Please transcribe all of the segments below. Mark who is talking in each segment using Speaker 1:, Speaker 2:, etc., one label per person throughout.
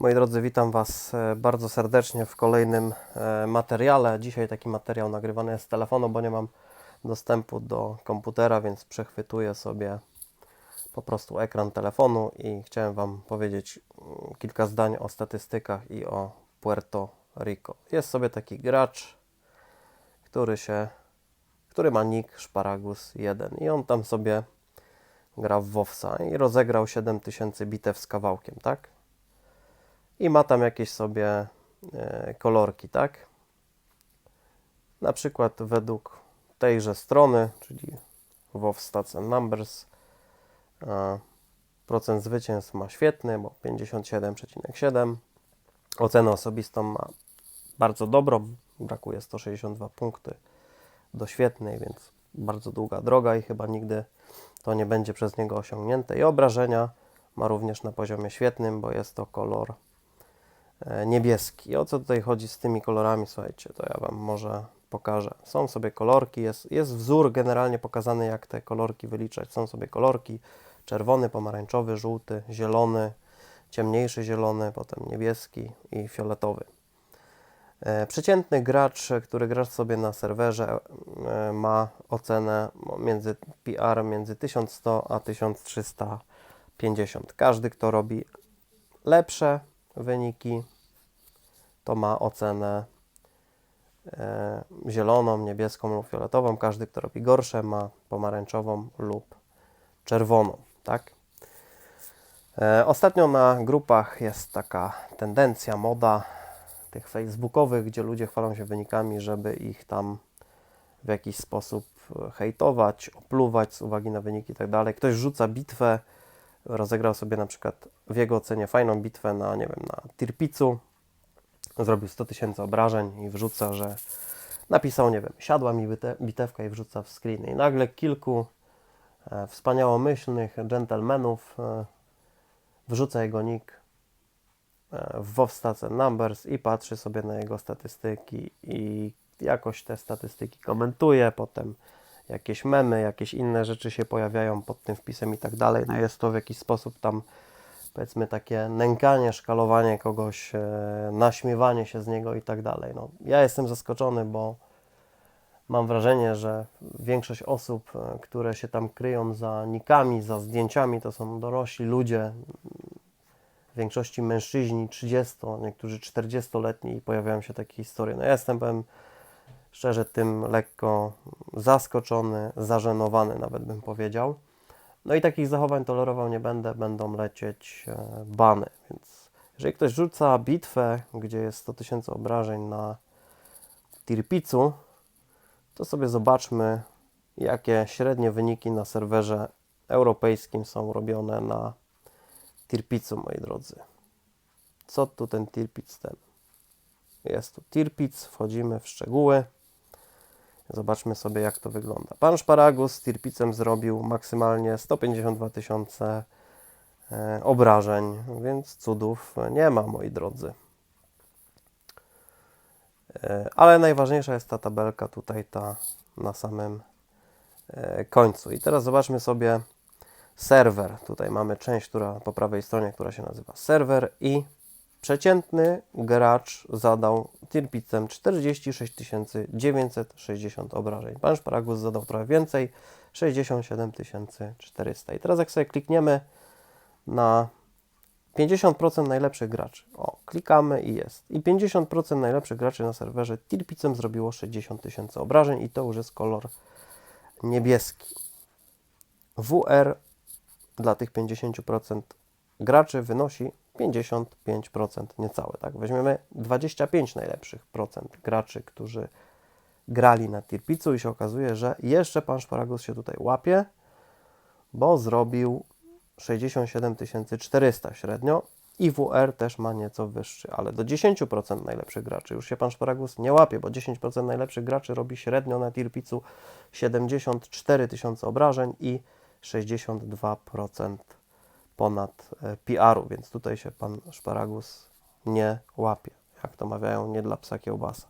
Speaker 1: Moi drodzy, witam Was e, bardzo serdecznie w kolejnym e, materiale. Dzisiaj taki materiał nagrywany jest z telefonu, bo nie mam dostępu do komputera, więc przechwytuję sobie po prostu ekran telefonu i chciałem Wam powiedzieć mm, kilka zdań o statystykach i o Puerto Rico. Jest sobie taki gracz, który się, który ma nick Szparagus 1 i on tam sobie gra w WoWsa i rozegrał 7000 bitew z kawałkiem, tak? I ma tam jakieś sobie e, kolorki, tak? Na przykład według tejże strony, czyli WoW Stats and Numbers, e, procent zwycięstw ma świetny, bo 57,7. Ocenę osobistą ma bardzo dobrą, brakuje 162 punkty do świetnej, więc bardzo długa droga i chyba nigdy to nie będzie przez niego osiągnięte. I obrażenia ma również na poziomie świetnym, bo jest to kolor niebieski. I o co tutaj chodzi z tymi kolorami? Słuchajcie, to ja Wam może pokażę. Są sobie kolorki, jest, jest wzór generalnie pokazany, jak te kolorki wyliczać. Są sobie kolorki czerwony, pomarańczowy, żółty, zielony, ciemniejszy zielony, potem niebieski i fioletowy. E, Przeciętny gracz, który gra sobie na serwerze, e, ma ocenę między PR między 1100 a 1350. Każdy, kto robi lepsze wyniki, to ma ocenę e, zieloną, niebieską lub fioletową. Każdy, kto robi gorsze, ma pomarańczową lub czerwoną. Tak? E, Ostatnio na grupach jest taka tendencja, moda tych facebookowych, gdzie ludzie chwalą się wynikami, żeby ich tam w jakiś sposób e, hejtować, opluwać z uwagi na wyniki i tak dalej. Ktoś rzuca bitwę, rozegrał sobie na przykład w jego ocenie fajną bitwę na, nie wiem, na Tirpicu, zrobił 100 tysięcy obrażeń i wrzuca, że napisał, nie wiem, siadła mi bite- bitewka i wrzuca w screeny. I nagle kilku e, wspaniałomyślnych gentlemanów e, wrzuca jego nick e, w WoW Stats and Numbers i patrzy sobie na jego statystyki i jakoś te statystyki komentuje, potem jakieś memy, jakieś inne rzeczy się pojawiają pod tym wpisem i tak dalej. No jest to w jakiś sposób tam powiedzmy takie nękanie, szkalowanie kogoś, e, naśmiewanie się z niego i tak dalej. No, ja jestem zaskoczony, bo mam wrażenie, że większość osób, e, które się tam kryją za nikami, za zdjęciami, to są dorośli ludzie, w większości mężczyźni 30, niektórzy 40-letni i pojawiają się takie historie. No ja jestem, powiem szczerze, tym lekko zaskoczony, zażenowany nawet bym powiedział. No i takich zachowań tolerował nie będę, będą lecieć e, bany, więc jeżeli ktoś rzuca bitwę, gdzie jest 100 tysięcy obrażeń na Tirpicu, to sobie zobaczmy, jakie średnie wyniki na serwerze europejskim są robione na Tirpicu, moi drodzy. Co tu ten Tirpic ten? Jest tu Tirpic, wchodzimy w szczegóły. Zobaczmy sobie, jak to wygląda. Pan Szparagus z Tirpicem zrobił maksymalnie 152 tysiące e, obrażeń, więc cudów nie ma, moi drodzy. E, Ale najważniejsza jest ta tabelka tutaj, ta na samym e, końcu. I teraz zobaczmy sobie serwer. Tutaj mamy część, która po prawej stronie, która się nazywa serwer i przeciętny gracz zadał Tirpicem 46 960 obrażeń. Pan Szparagus zadał trochę więcej, 67 400. I teraz jak sobie klikniemy na 50% najlepszych graczy. O, klikamy i jest. I 50% najlepszych graczy na serwerze Tirpicem zrobiło 60 tysięcy obrażeń i to już jest kolor niebieski. WR dla tych 50% graczy wynosi 55% niecałe. Tak? Weźmiemy 25 najlepszych procent graczy, którzy grali na Tirpicu i się okazuje, że jeszcze pan Szparagus się tutaj łapie, bo zrobił 67 400 średnio i WR też ma nieco wyższy, ale do 10% najlepszych graczy już się pan Szparagus nie łapie, bo 10% najlepszych graczy robi średnio na Tirpicu 74 tysiące obrażeń i 62% ponad e, PR-u, więc tutaj się pan Szparagus nie łapie, jak to mawiają, nie dla psa kiełbasa.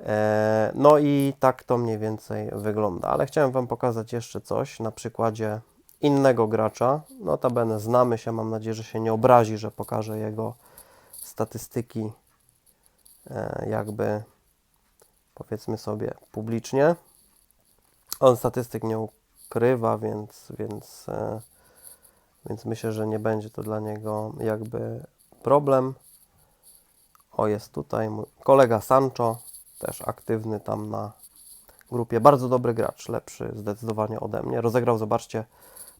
Speaker 1: E, No i tak to mniej więcej wygląda, ale chciałem Wam pokazać jeszcze coś na przykładzie innego gracza. Notabene znamy się, mam nadzieję, że się nie obrazi, że pokażę jego statystyki e, jakby powiedzmy sobie publicznie. On statystyk nie ukrywa, więc, więc, więc myślę, że nie będzie to dla niego jakby problem. O, jest tutaj mój kolega Sancho, też aktywny tam na grupie. Bardzo dobry gracz, lepszy zdecydowanie ode mnie. Rozegrał, zobaczcie,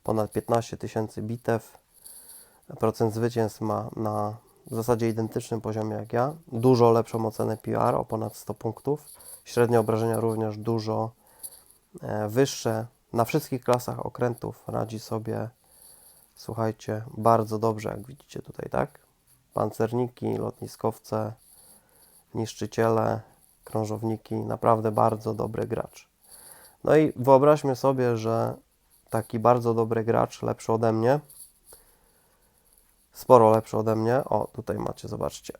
Speaker 1: ponad 15 tysięcy bitew. Procent zwycięstw ma na w zasadzie identycznym poziomie jak ja. Dużo lepszą ocenę PR o ponad 100 punktów. Średnie obrażenia również dużo e, wyższe. Na wszystkich klasach okrętów radzi sobie, słuchajcie, bardzo dobrze, jak widzicie tutaj, tak? Pancerniki, lotniskowce, niszczyciele, krążowniki, naprawdę bardzo dobry gracz. No i wyobraźmy sobie, że taki bardzo dobry gracz, lepszy ode mnie, sporo lepszy ode mnie. O, tutaj macie, zobaczcie,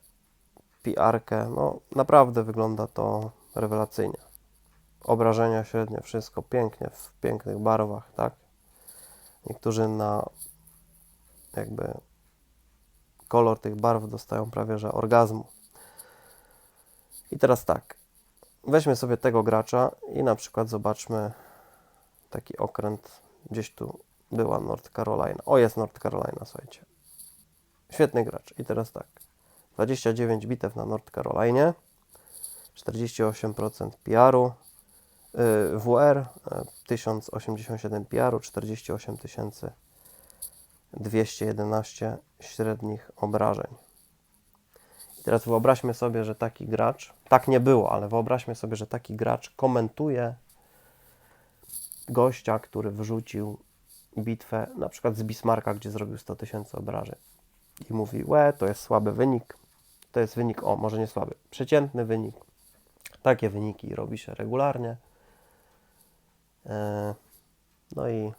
Speaker 1: PR-kę. No, naprawdę wygląda to rewelacyjnie. Obrażenia średnie, wszystko pięknie, w pięknych barwach, tak? Niektórzy na jakby kolor tych barw dostają prawie że orgazmu. I teraz tak, weźmy sobie tego gracza i na przykład zobaczmy taki okręt, gdzieś tu była North Carolina. O, jest North Carolina, słuchajcie. Świetny gracz. I teraz tak, 29 bitew na North Carolinie, 48% PR-u, WR, yy, 1087 PR-u, 48 211 średnich obrażeń. I teraz wyobraźmy sobie, że taki gracz, tak nie było, ale wyobraźmy sobie, że taki gracz komentuje gościa, który wrzucił bitwę na przykład z Bismarcka, gdzie zrobił 100 tysięcy obrażeń. I mówi, łe, to jest słaby wynik, to jest wynik, o, może nie słaby, przeciętny wynik. Takie wyniki robi się regularnie. E, no i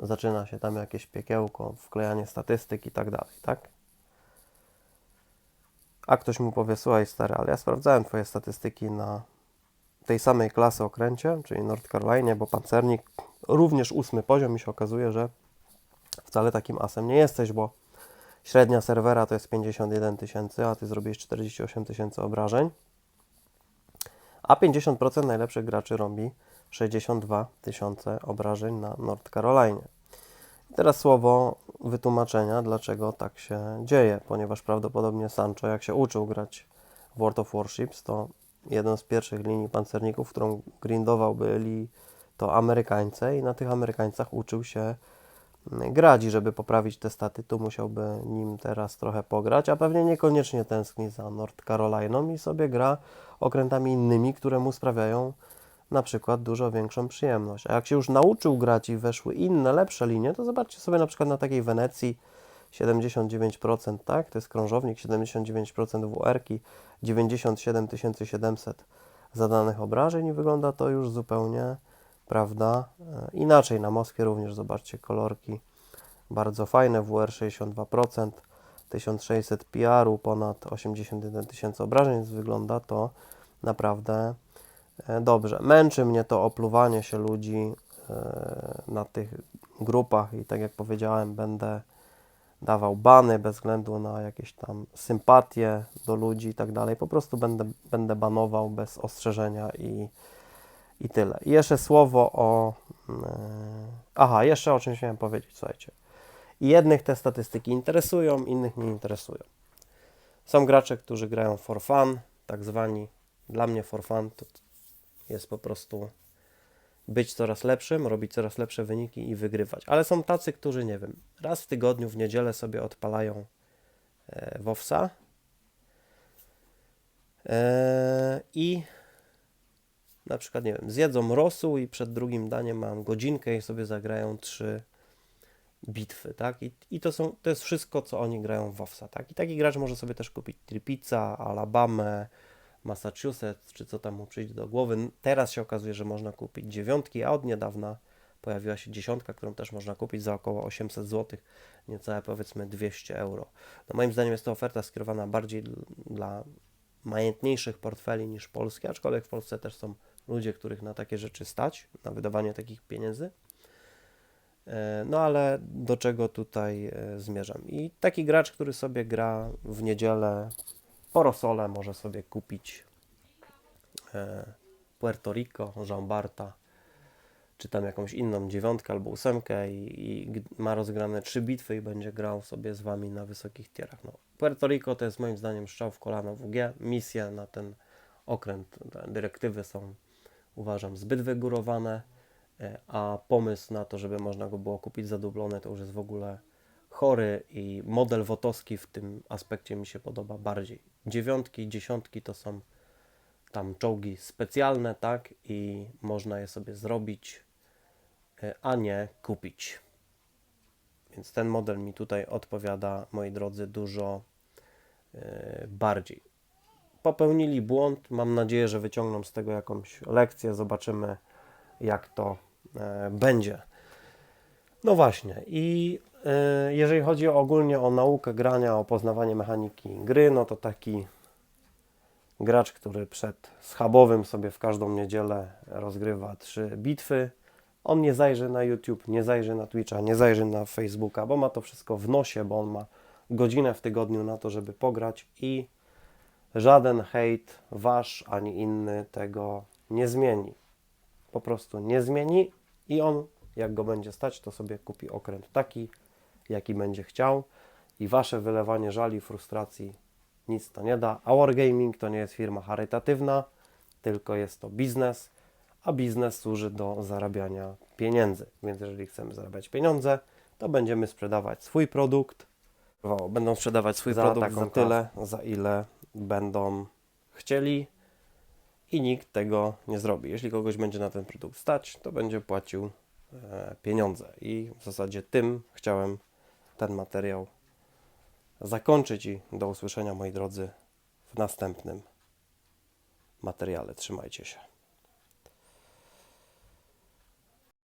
Speaker 1: zaczyna się tam jakieś piekiełko, wklejanie statystyk i tak dalej, tak? A ktoś mu powie, słuchaj stary, ale ja sprawdzałem Twoje statystyki na tej samej klasy okręcie, czyli North Carolinie, bo pancernik również ósmy poziom i się okazuje, że wcale takim asem nie jesteś, bo średnia serwera to jest 51 tysięcy, a Ty zrobisz 48 tysięcy obrażeń, a 50% najlepszych graczy robi 62 tysiące obrażeń na North Carolinie. I teraz słowo wytłumaczenia, dlaczego tak się dzieje, ponieważ prawdopodobnie Sancho, jak się uczył grać w World of Warships, to jeden z pierwszych linii pancerników, którą grindował, byli to Amerykańcy i na tych Amerykańcach uczył się mm, grać i żeby poprawić te staty, to musiałby nim teraz trochę pograć, a pewnie niekoniecznie tęskni za North Caroliną i sobie gra okrętami innymi, które mu sprawiają na przykład dużo większą przyjemność. A jak się już nauczył grać i weszły inne, lepsze linie, to zobaczcie sobie na przykład na takiej Wenecji 79%, tak? To jest krążownik, 79% WR-ki, 97 700 zadanych obrażeń i wygląda to już zupełnie, prawda, e, inaczej. Na Moskwie również, zobaczcie, kolorki bardzo fajne, WR 62%, 1600 PR-u, ponad 81 tysięcy obrażeń, więc wygląda to naprawdę E, dobrze, męczy mnie to opluwanie się ludzi e, na tych grupach i tak jak powiedziałem, będę dawał bany bez względu na jakieś tam sympatie do ludzi i tak dalej. Po prostu będę, będę banował bez ostrzeżenia i, i tyle. I jeszcze słowo o. Yy, aha, jeszcze o czymś miałem powiedzieć, słuchajcie. I jednych te statystyki interesują, innych nie interesują. Są gracze, którzy grają for fun, tak zwani. Dla mnie for fun to jest po prostu być coraz lepszym, robić coraz lepsze wyniki i wygrywać. Ale są tacy, którzy, nie wiem, raz w tygodniu, w niedzielę sobie odpalają e, WOWSa e, i na przykład, nie wiem, zjedzą rosół i przed drugim daniem mam godzinkę i sobie zagrają trzy bitwy, tak? I, i to, są, to jest wszystko, co oni grają w WOWSa, tak? I taki gracz może sobie też kupić Tripica, Alabamę, Massachusetts, czy co tam mu przyjdzie do głowy. Teraz się okazuje, że można kupić dziewiątki, a od niedawna pojawiła się dziesiątka, którą też można kupić za około 800 zł, niecałe powiedzmy 200 euro. No moim zdaniem jest to oferta skierowana bardziej dla majętniejszych portfeli niż polskie, aczkolwiek w Polsce też są ludzie, których na takie rzeczy stać, na wydawanie takich pieniędzy. E, No ale do czego tutaj e, zmierzam? I taki gracz, który sobie gra w niedzielę po rosolę, może sobie kupić e, Puerto Rico, Jean Barta, czy tam jakąś inną dziewiątkę albo ósemkę i, i ma rozgrane trzy bitwy i będzie grał sobie z wami na wysokich tierach. No, Puerto Rico to jest moim zdaniem strzał w kolano WG. Misje na ten okręt, dyrektywy są uważam zbyt wygórowane, e, a pomysł na to, żeby można go było kupić zadublone, to już jest w ogóle chory i model wotowski w tym aspekcie mi się podoba bardziej. Dziewiątki, dziesiątki to są tam czołgi specjalne, tak? I można je sobie zrobić, e, a nie kupić. Więc ten model mi tutaj odpowiada, moi drodzy, dużo e, bardziej. Popełnili błąd. Mam nadzieję, że wyciągną z tego jakąś lekcję. Zobaczymy, jak to e, będzie. No właśnie, i e, jeżeli chodzi ogólnie o naukę grania, o poznawanie mechaniki gry, no to taki gracz, który przed schabowym sobie w każdą niedzielę rozgrywa trzy bitwy. On nie zajrzy na YouTube, nie zajrzy na Twitcha, nie zajrzy na Facebooka, bo ma to wszystko w nosie, bo on ma godzinę w tygodniu na to, żeby pograć i żaden hejt wasz ani inny tego nie zmieni. Po prostu nie zmieni i on, jak go będzie stać, to sobie kupi okręt taki, jaki będzie chciał i wasze wylewanie żali, frustracji nic to nie da. A Wargaming to nie jest firma charytatywna, tylko jest to biznes, a biznes służy do zarabiania pieniędzy. Więc jeżeli chcemy zarabiać pieniądze, to będziemy sprzedawać swój produkt. Będą sprzedawać swój
Speaker 2: Za
Speaker 1: produkt
Speaker 2: taką
Speaker 1: za tyle, za ile będą chcieli i nikt tego nie zrobi. Jeśli kogoś będzie na ten produkt stać, to będzie płacił e, pieniądze. I w zasadzie tym chciałem ten materiał zakończyć i do usłyszenia moi drodzy w następnym materiale. Trzymajcie się.